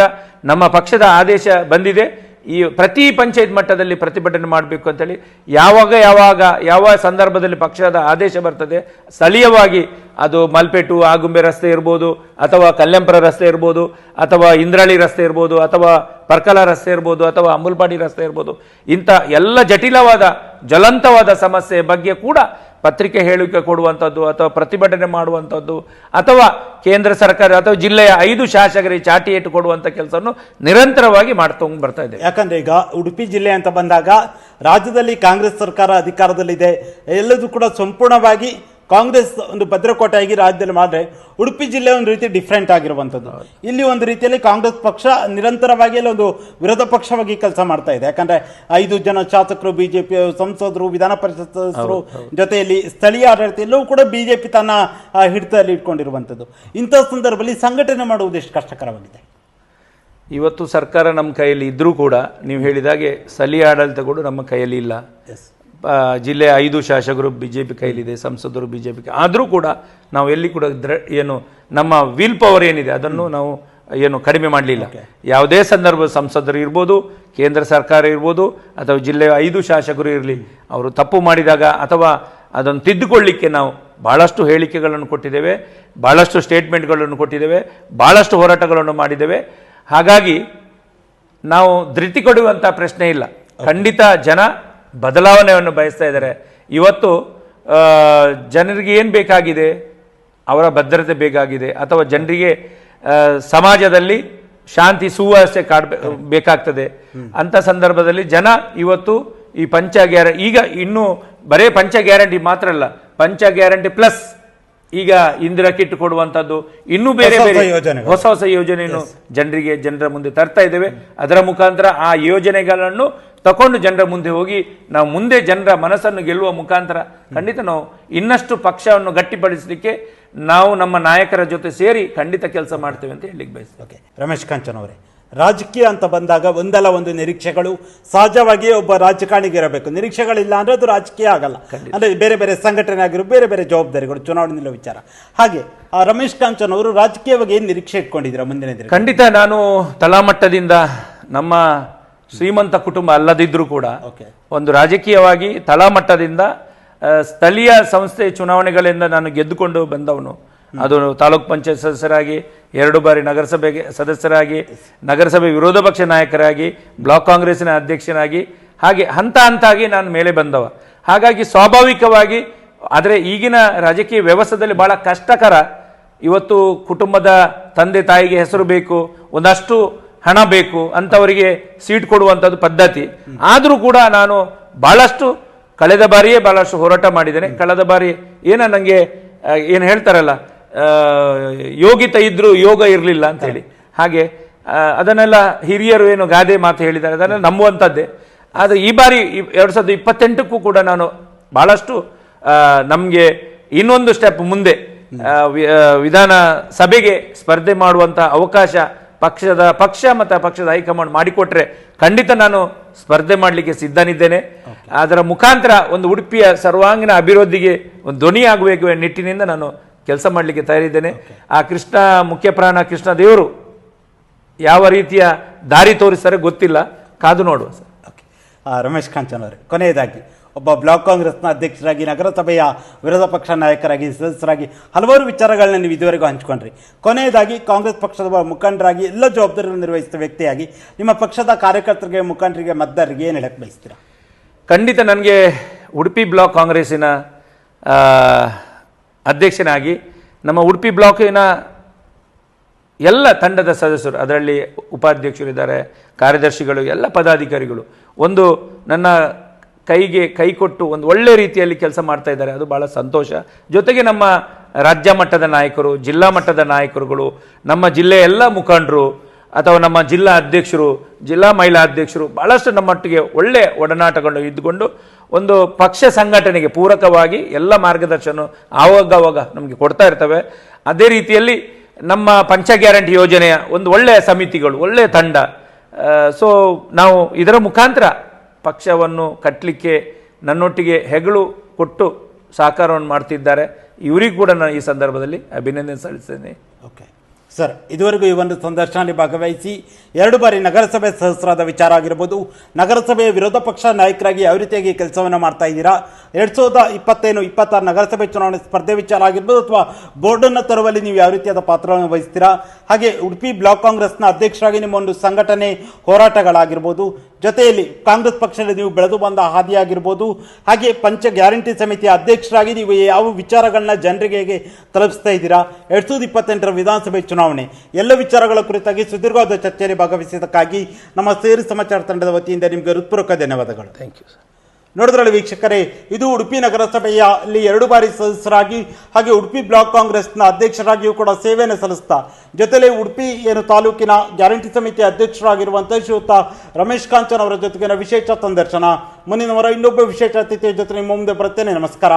ನಮ್ಮ ಪಕ್ಷದ ಆದೇಶ ಬಂದಿದೆ. ಈ ಪ್ರತಿ ಪಂಚಾಯತ್ ಮಟ್ಟದಲ್ಲಿ ಪ್ರತಿಭಟನೆ ಮಾಡಬೇಕು ಅಂತೇಳಿ ಯಾವಾಗ ಯಾವಾಗ ಯಾವ ಸಂದರ್ಭದಲ್ಲಿ ಪಕ್ಷದ ಆದೇಶ ಬರ್ತದೆ ಸ್ಥಳೀಯವಾಗಿ ಅದು ಮಲ್ಪೆಟು ಆಗುಂಬೆ ರಸ್ತೆ ಇರ್ಬೋದು, ಅಥವಾ ಕಲ್ಯಂಪುರ ರಸ್ತೆ ಇರ್ಬೋದು, ಅಥವಾ ಇಂದ್ರಾಳಿ ರಸ್ತೆ ಇರ್ಬೋದು, ಅಥವಾ ಪರ್ಕಲ ರಸ್ತೆ ಇರ್ಬೋದು, ಅಥವಾ ಅಂಬುಲ್ಪಾಡಿ ರಸ್ತೆ ಇರ್ಬೋದು, ಇಂಥ ಎಲ್ಲ ಜಟಿಲವಾದ ಜ್ವಲಂತವಾದ ಸಮಸ್ಯೆ ಬಗ್ಗೆ ಕೂಡ ಪತ್ರಿಕೆ ಹೇಳಿಕೆ ಕೊಡುವಂಥದ್ದು ಅಥವಾ ಪ್ರತಿಭಟನೆ ಮಾಡುವಂಥದ್ದು ಅಥವಾ ಕೇಂದ್ರ ಸರ್ಕಾರ ಅಥವಾ ಜಿಲ್ಲೆಯ ಐದು ಶಾಸಕರಿಗೆ ಚಾಟಿ ಏಟು ಕೊಡುವಂಥ ಕೆಲಸವನ್ನು ನಿರಂತರವಾಗಿ ಮಾಡ್ಕೊಂಡು ಬರ್ತಾ ಇದೆ. ಯಾಕಂದ್ರೆ ಈಗ ಉಡುಪಿ ಜಿಲ್ಲೆ ಅಂತ ಬಂದಾಗ ರಾಜ್ಯದಲ್ಲಿ ಕಾಂಗ್ರೆಸ್ ಸರ್ಕಾರ ಅಧಿಕಾರದಲ್ಲಿದೆ. ಎಲ್ಲದೂ ಕೂಡ ಸಂಪೂರ್ಣವಾಗಿ ಕಾಂಗ್ರೆಸ್ ಒಂದು ಭದ್ರಕೋಟೆಯಾಗಿ ರಾಜ್ಯದಲ್ಲಿ ಮಾಡಿದ್ರೆ ಉಡುಪಿ ಜಿಲ್ಲೆ ಒಂದು ರೀತಿ ಡಿಫ್ರೆಂಟ್ ಆಗಿರುವಂಥದ್ದು. ಇಲ್ಲಿ ಒಂದು ರೀತಿಯಲ್ಲಿ ಕಾಂಗ್ರೆಸ್ ಪಕ್ಷ ನಿರಂತರವಾಗಿ ಅಲ್ಲಿ ಒಂದು ವಿರೋಧ ಪಕ್ಷವಾಗಿ ಕೆಲಸ ಮಾಡ್ತಾ ಇದೆ. ಯಾಕಂದ್ರೆ ಐದು ಜನ ಶಾಸಕರು ಬಿಜೆಪಿ ಸಂಸದರು ವಿಧಾನ ಪರಿಷತ್ ಸದಸ್ಯರು ಜೊತೆಯಲ್ಲಿ ಸ್ಥಳೀಯ ಆಡಳಿತ ಎಲ್ಲವೂ ಕೂಡ ಬಿಜೆಪಿ ತನ್ನ ಹಿಡಿತದಲ್ಲಿ ಇಟ್ಕೊಂಡಿರುವಂಥದ್ದು. ಇಂಥ ಸಂದರ್ಭದಲ್ಲಿ ಸಂಘಟನೆ ಮಾಡುವುದು ಎಷ್ಟು ಕಷ್ಟಕರವಾಗಿದೆ? ಇವತ್ತು ಸರ್ಕಾರ ನಮ್ಮ ಕೈಯಲ್ಲಿ ಇದ್ದರೂ ಕೂಡ ನೀವು ಹೇಳಿದಾಗೆ ಸ್ಥಳೀಯ ಆಡಳಿತಗಳು ನಮ್ಮ ಕೈಯಲ್ಲಿ ಇಲ್ಲ. ಜಿಲ್ಲೆಯ ಐದು ಶಾಸಕರು ಬಿ ಜೆ ಪಿ ಕೈಲಿದೆ ಸಂಸದರು ಬಿ ಜೆ ಪಿ ಆದರೂ ಕೂಡ ನಾವು ಎಲ್ಲಿ ಕೂಡ ದ್ರ ಏನು ನಮ್ಮ ವಿಲ್ ಪವರ್ ಏನಿದೆ ಅದನ್ನು ನಾವು ಏನು ಕಡಿಮೆ ಮಾಡಲಿಲ್ಲ. ಯಾವುದೇ ಸಂದರ್ಭ ಸಂಸದರು ಇರ್ಬೋದು ಕೇಂದ್ರ ಸರ್ಕಾರ ಇರ್ಬೋದು ಅಥವಾ ಜಿಲ್ಲೆಯ ಐದು ಶಾಸಕರು ಇರಲಿ ಅವರು ತಪ್ಪು ಮಾಡಿದಾಗ ಅಥವಾ ಅದನ್ನು ತಿದ್ದುಕೊಳ್ಳಿಕ್ಕೆ ನಾವು ಭಾಳಷ್ಟು ಹೇಳಿಕೆಗಳನ್ನು ಕೊಟ್ಟಿದ್ದೇವೆ ಭಾಳಷ್ಟು ಸ್ಟೇಟ್ಮೆಂಟ್ಗಳನ್ನು ಕೊಟ್ಟಿದ್ದೇವೆ ಭಾಳಷ್ಟು ಹೋರಾಟಗಳನ್ನು ಮಾಡಿದ್ದೇವೆ. ಹಾಗಾಗಿ ನಾವು ಧೃತಿ ಕೊಡುವಂಥ ಪ್ರಶ್ನೆ ಇಲ್ಲ. ಖಂಡಿತ ಜನ ಬದಲಾವಣೆಯನ್ನು ಬಯಸ್ತಾ ಇದ್ದಾರೆ. ಇವತ್ತು ಜನರಿಗೆ ಏನು ಬೇಕಾಗಿದೆ? ಅವರ ಭದ್ರತೆ ಬೇಕಾಗಿದೆ. ಅಥವಾ ಜನರಿಗೆ ಸಮಾಜದಲ್ಲಿ ಶಾಂತಿ ಸುವ್ಯವಸ್ಥೆ ಕಾಡ್ಬೇ ಬೇಕಾಗ್ತದೆ. ಅಂತ ಸಂದರ್ಭದಲ್ಲಿ ಜನ ಇವತ್ತು ಈ ಪಂಚ ಗ್ಯಾರ ಈಗ ಇನ್ನೂ ಬರೇ ಪಂಚ ಗ್ಯಾರಂಟಿ ಮಾತ್ರ ಅಲ್ಲ. ಪಂಚ ಗ್ಯಾರಂಟಿ ಪ್ಲಸ್ ಈಗ ಇಂದಿರಾ ಕಿಟ್ ಕೊಡುವಂಥದ್ದು ಇನ್ನೂ ಬೇರೆ ಬೇರೆ. ಹೊಸ ಹೊಸ ಯೋಜನೆಯನ್ನು ಜನರಿಗೆ ಜನರ ಮುಂದೆ ತರ್ತಾ ಇದ್ದೇವೆ. ಅದರ ಮುಖಾಂತರ ಆ ಯೋಜನೆಗಳನ್ನು ತಕೊಂಡು ಜನರ ಮುಂದೆ ಹೋಗಿ ನಾವು ಮುಂದೆ ಜನರ ಮನಸ್ಸನ್ನು ಗೆಲ್ಲುವ ಮುಖಾಂತರ ಖಂಡಿತ ನಾವು ಇನ್ನಷ್ಟು ಪಕ್ಷವನ್ನು ಗಟ್ಟಿಪಡಿಸಲಿಕ್ಕೆ ನಾವು ನಮ್ಮ ನಾಯಕರ ಜೊತೆ ಸೇರಿ ಖಂಡಿತ ಕೆಲಸ ಮಾಡ್ತೇವೆ ಅಂತ ಹೇಳಲಿಕ್ಕೆ ಬಯಸ್ತೇವೆ ಓಕೆ ರಮೇಶ್ ಕಾಂಚನ್ ಅವರೇ ರಾಜಕೀಯ ಅಂತ ಬಂದಾಗ ಒಂದಲ್ಲ ಒಂದು ನಿರೀಕ್ಷೆಗಳು ಸಹಜವಾಗಿಯೇ ಒಬ್ಬ ರಾಜಕಾರಣಿಗೆ ಇರಬೇಕು. ನಿರೀಕ್ಷೆಗಳಿಲ್ಲ ಅಂದರೆ ಅದು ರಾಜಕೀಯ ಆಗಲ್ಲ. ಅಂದರೆ ಬೇರೆ ಬೇರೆ ಸಂಘಟನೆ ಆಗಿರೋ ಬೇರೆ ಬೇರೆ ಜವಾಬ್ದಾರಿಗಳು ಚುನಾವಣೆ ನಿಲ್ಲೋ ವಿಚಾರ. ಹಾಗೆ ಆ ರಮೇಶ್ ಕಾಂಚನ್ ಅವರು ರಾಜಕೀಯವಾಗಿ ಏನು ನಿರೀಕ್ಷೆ ಇಟ್ಕೊಂಡಿದ್ದೀರಾ ಮುಂದಿನ ದಿನ ಖಂಡಿತ ನಾನು ತಳಮಟ್ಟದಿಂದ ನಮ್ಮ ಶ್ರೀಮಂತ ಕುಟುಂಬ ಅಲ್ಲದಿದ್ದರೂ ಕೂಡ ಒಂದು ರಾಜಕೀಯವಾಗಿ ತಳಮಟ್ಟದಿಂದ ಸ್ಥಳೀಯ ಸಂಸ್ಥೆ ಚುನಾವಣೆಗಳಿಂದ ನಾನು ಗೆದ್ದುಕೊಂಡು ಬಂದವನು. ಅದು ತಾಲೂಕ್ ಪಂಚಾಯತ್ ಸದಸ್ಯರಾಗಿ ಎರಡು ಬಾರಿ ನಗರಸಭೆಗೆ ಸದಸ್ಯರಾಗಿ ನಗರಸಭೆ ವಿರೋಧ ಪಕ್ಷ ನಾಯಕರಾಗಿ ಬ್ಲಾಕ್ ಕಾಂಗ್ರೆಸ್ನ ಅಧ್ಯಕ್ಷನಾಗಿ ಹಾಗೆ ಹಂತ ಹಂತಾಗಿ ನಾನು ಮೇಲೆ ಬಂದವ. ಹಾಗಾಗಿ ಸ್ವಾಭಾವಿಕವಾಗಿ ಆದರೆ ಈಗಿನ ರಾಜಕೀಯ ವ್ಯವಸ್ಥೆಯಲ್ಲಿ ಬಹಳ ಕಷ್ಟಕರ. ಇವತ್ತು ಕುಟುಂಬದ ತಂದೆ ತಾಯಿಗೆ ಹೆಸರು ಬೇಕು ಒಂದಷ್ಟು ಹಣ ಬೇಕು ಅಂತವರಿಗೆ ಸೀಟ್ ಕೊಡುವಂಥದ್ದು ಪದ್ಧತಿ. ಆದರೂ ಕೂಡ ನಾನು ಬಹಳಷ್ಟು ಕಳೆದ ಬಾರಿಯೇ ಬಹಳಷ್ಟು ಹೋರಾಟ ಮಾಡಿದ್ದೇನೆ. ಕಳೆದ ಬಾರಿ ಏನ ನನಗೆ ಏನು ಹೇಳ್ತಾರಲ್ಲ ಯೋಗಿತ ಇದ್ರೂ ಯೋಗ ಇರಲಿಲ್ಲ ಅಂತ ಹೇಳಿ ಹಾಗೆ ಅದನ್ನೆಲ್ಲ ಹಿರಿಯರು ಏನು ಗಾದೆ ಮಾತು ಹೇಳಿದ್ದಾರೆ, ಅದನ್ನೆಲ್ಲ ನಂಬುವಂಥದ್ದೇ ಆದರೆ ಈ ಬಾರಿ ಎರಡು ಸಾವಿರದ ಇಪ್ಪತ್ತೆಂಟಕ್ಕೂ ಕೂಡ ನಾನು ಬಹಳಷ್ಟು ನಮಗೆ ಇನ್ನೊಂದು ಸ್ಟೆಪ್ ಮುಂದೆ ವಿಧಾನ ಸಭೆಗೆ ಸ್ಪರ್ಧೆ ಮಾಡುವಂಥ ಅವಕಾಶ ಪಕ್ಷದ ಪಕ್ಷ ಮತ್ತು ಪಕ್ಷದ ಹೈಕಮಾಂಡ್ ಮಾಡಿಕೊಟ್ರೆ ಖಂಡಿತ ನಾನು ಸ್ಪರ್ಧೆ ಮಾಡಲಿಕ್ಕೆ ಸಿದ್ಧನಿದ್ದೇನೆ. ಅದರ ಮುಖಾಂತರ ಒಂದು ಉಡುಪಿಯ ಸರ್ವಾಂಗೀಣ ಅಭಿವೃದ್ಧಿಗೆ ಒಂದು ಧ್ವನಿ ಆಗಬೇಕು ಎನ್ನುವ ನಿಟ್ಟಿನಿಂದ ನಾನು ಕೆಲಸ ಮಾಡಲಿಕ್ಕೆ ತಯಾರಿದ್ದೇನೆ. ಆ ಕೃಷ್ಣ ಮುಖ್ಯ ಪ್ರಾಣ ಕೃಷ್ಣ ದೇವರು ಯಾವ ರೀತಿಯ ದಾರಿ ತೋರಿಸ್ತಾರೆ ಗೊತ್ತಿಲ್ಲ. ಕಾದು ನೋಡುವ ಸರ್. ರಮೇಶ್ ಕಾಂಚನ್ ಅವರೇ ಕೊನೆಯದಾಗಿ, ಒಬ್ಬ ಬ್ಲಾಕ್ ಕಾಂಗ್ರೆಸ್ನ ಅಧ್ಯಕ್ಷರಾಗಿ, ನಗರಸಭೆಯ ವಿರೋಧ ಪಕ್ಷ ನಾಯಕರಾಗಿ, ಸದಸ್ಯರಾಗಿ ಹಲವಾರು ವಿಚಾರಗಳನ್ನ ನೀವು ಇದುವರೆಗೂ ಹಂಚ್ಕೊಂಡ್ರಿ. ಕೊನೆಯದಾಗಿ, ಕಾಂಗ್ರೆಸ್ ಪಕ್ಷದ ಮುಖಂಡರಾಗಿ, ಎಲ್ಲ ಜವಾಬ್ದಾರಿಗಳನ್ನು ನಿರ್ವಹಿಸಿದ ವ್ಯಕ್ತಿಯಾಗಿ, ನಿಮ್ಮ ಪಕ್ಷದ ಕಾರ್ಯಕರ್ತರಿಗೆ, ಮುಖಂಡರಿಗೆ, ಮತದಾರರಿಗೆ ಏನು ಹೇಳಕ್ಕೆ ಬಯಸ್ತೀರಾ? ಖಂಡಿತ ನನಗೆ ಉಡುಪಿ ಬ್ಲಾಕ್ ಕಾಂಗ್ರೆಸ್ಸಿನ ಅಧ್ಯಕ್ಷನಾಗಿ, ನಮ್ಮ ಉಡುಪಿ ಬ್ಲಾಕಿನ ಎಲ್ಲ ತಂಡದ ಸದಸ್ಯರು, ಅದರಲ್ಲಿ ಉಪಾಧ್ಯಕ್ಷರಿದ್ದಾರೆ ಕಾರ್ಯದರ್ಶಿಗಳು, ಎಲ್ಲ ಪದಾಧಿಕಾರಿಗಳು, ಒಂದು ನನ್ನ ಕೈಗೆ ಕೈ ಕೊಟ್ಟು ಒಂದು ಒಳ್ಳೆ ರೀತಿಯಲ್ಲಿ ಕೆಲಸ ಮಾಡ್ತಾ ಇದ್ದಾರೆ, ಅದು ಭಾಳ ಸಂತೋಷ. ಜೊತೆಗೆ ನಮ್ಮ ರಾಜ್ಯ ಮಟ್ಟದ ನಾಯಕರು, ಜಿಲ್ಲಾ ಮಟ್ಟದ ನಾಯಕರುಗಳು, ನಮ್ಮ ಜಿಲ್ಲೆಯ ಎಲ್ಲ ಮುಖಂಡರು, ಅಥವಾ ನಮ್ಮ ಜಿಲ್ಲಾ ಅಧ್ಯಕ್ಷರು, ಜಿಲ್ಲಾ ಮಹಿಳಾ ಅಧ್ಯಕ್ಷರು ಭಾಳಷ್ಟು ನಮ್ಮೊಟ್ಟಿಗೆ ಒಳ್ಳೆ ಒಡನಾಟಗಳು ಇದ್ದುಕೊಂಡು ಒಂದು ಪಕ್ಷ ಸಂಘಟನೆಗೆ ಪೂರಕವಾಗಿ ಎಲ್ಲ ಮಾರ್ಗದರ್ಶನ ಆವಾಗವಾಗ ನಮಗೆ ಕೊಡ್ತಾ ಇರ್ತವೆ. ಅದೇ ರೀತಿಯಲ್ಲಿ ನಮ್ಮ ಪಂಚ ಗ್ಯಾರಂಟಿ ಯೋಜನೆಯ ಒಂದು ಒಳ್ಳೆಯ ಸಮಿತಿಗಳು, ಒಳ್ಳೆಯ ತಂಡ ಸೊ ನಾವು ಇದರ ಮುಖಾಂತರ ಪಕ್ಷವನ್ನು ಕಟ್ಟಲಿಕ್ಕೆ ನನ್ನೊಟ್ಟಿಗೆ ಹೆಗಲು ಕೊಟ್ಟು ಸಹಕಾರವನ್ನು ಮಾಡ್ತಿದ್ದಾರೆ. ಇವರಿಗೂ ಕೂಡ ನಾನು ಈ ಸಂದರ್ಭದಲ್ಲಿ ಅಭಿನಂದನೆ ಸಲ್ಲಿಸ್ತೇನೆ. ಸರ್, ಇದುವರೆಗೂ ಈ ಒಂದು ಸಂದರ್ಶನದಲ್ಲಿ ಭಾಗವಹಿಸಿ ಎರಡು ಬಾರಿ ನಗರಸಭೆ ಸದಸ್ಯರಾದ ವಿಚಾರ ಆಗಿರ್ಬೋದು. ನಗರಸಭೆಯ ವಿರೋಧ ಪಕ್ಷ ನಾಯಕರಾಗಿ ಯಾವ ರೀತಿಯಾಗಿ ಕೆಲಸವನ್ನು ಮಾಡ್ತಾ ಇದ್ದೀರಾ? ಎರಡು ಸಾವಿರದ ಇಪ್ಪತ್ತೇನು ಇಪ್ಪತ್ತಾರು ನಗರಸಭೆ ಚುನಾವಣೆ ಸ್ಪರ್ಧೆ ವಿಚಾರ ಆಗಿರ್ಬೋದು ಅಥವಾ ಬೋರ್ಡನ್ನು ತರುವಲ್ಲಿ ನೀವು ಯಾವ ರೀತಿಯಾದ ಪಾತ್ರವನ್ನು ವಹಿಸ್ತೀರಾ? ಹಾಗೆ ಉಡುಪಿ ಬ್ಲಾಕ್ ಕಾಂಗ್ರೆಸ್ನ ಅಧ್ಯಕ್ಷರಾಗಿ ನಿಮ್ಮ ಒಂದು ಸಂಘಟನೆ ಹೋರಾಟಗಳಾಗಿರ್ಬೋದು. ಜೊತೆಯಲ್ಲಿ ಕಾಂಗ್ರೆಸ್ ಪಕ್ಷದಲ್ಲಿ ನೀವು ಬೆಳೆದು ಬಂದ ಹಾದಿಯಾಗಿರ್ಬೋದು. ಹಾಗೆ ಪಂಚ ಗ್ಯಾರಂಟಿ ಸಮಿತಿಯ ಅಧ್ಯಕ್ಷರಾಗಿ ನೀವು ಯಾವ ವಿಚಾರಗಳನ್ನ ಜನರಿಗೆ ತಲುಪಿಸ್ತಾ ಇದ್ದೀರಾ? ಎರಡ್ ಸಾವಿರದ ಇಪ್ಪತ್ತೆಂಟರ ವಿಧಾನಸಭೆ ಚುನಾವಣೆ ಎಲ್ಲ ವಿಚಾರಗಳ ಕುರಿತಾಗಿ ಸುದೀರ್ಘವಾದ ಚರ್ಚೆಯಲ್ಲಿ ಭಾಗವಹಿಸಿದ್ದಕ್ಕಾಗಿ ನಮ್ಮ ಸೇರಿ ಸಮಾಚಾರ ತಂಡದ ವತಿಯಿಂದ ನಿಮಗೆ ಹೃತ್ಪೂರ್ವಕ ಧನ್ಯವಾದಗಳು. ಥ್ಯಾಂಕ್ ಯು ಸರ್ ನೋಡಿದ್ರಲ್ಲಿ ವೀಕ್ಷಕರೇ ಇದು ಉಡುಪಿ ನಗರಸಭೆಯಲ್ಲಿ ಎರಡು ಬಾರಿ ಸದಸ್ಯರಾಗಿ ಹಾಗೆ ಉಡುಪಿ ಬ್ಲಾಕ್ ಕಾಂಗ್ರೆಸ್ನ ಅಧ್ಯಕ್ಷರಾಗಿಯೂ ಕೂಡ ಸೇವೆಯನ್ನು ಸಲ್ಲಿಸ್ತಾ ಜೊತೆಲೆ ಉಡುಪಿ ಏನು ತಾಲೂಕಿನ ಗ್ಯಾರಂಟಿ ಸಮಿತಿ ಅಧ್ಯಕ್ಷರಾಗಿರುವಂಥ ಶ್ರೀಯುತ ರಮೇಶ್ ಕಾಂಚನ್ ಅವರ ಜೊತೆಗಿನ ವಿಶೇಷ ಸಂದರ್ಶನ. ಮುಂದಿನ ವಾರ ಇನ್ನೊಬ್ಬ ವಿಶೇಷ ಅತಿಥಿಯ ಜೊತೆ ನಿಮ್ಮ ಮುಂದೆ ಬರುತ್ತೇನೆ. ನಮಸ್ಕಾರ.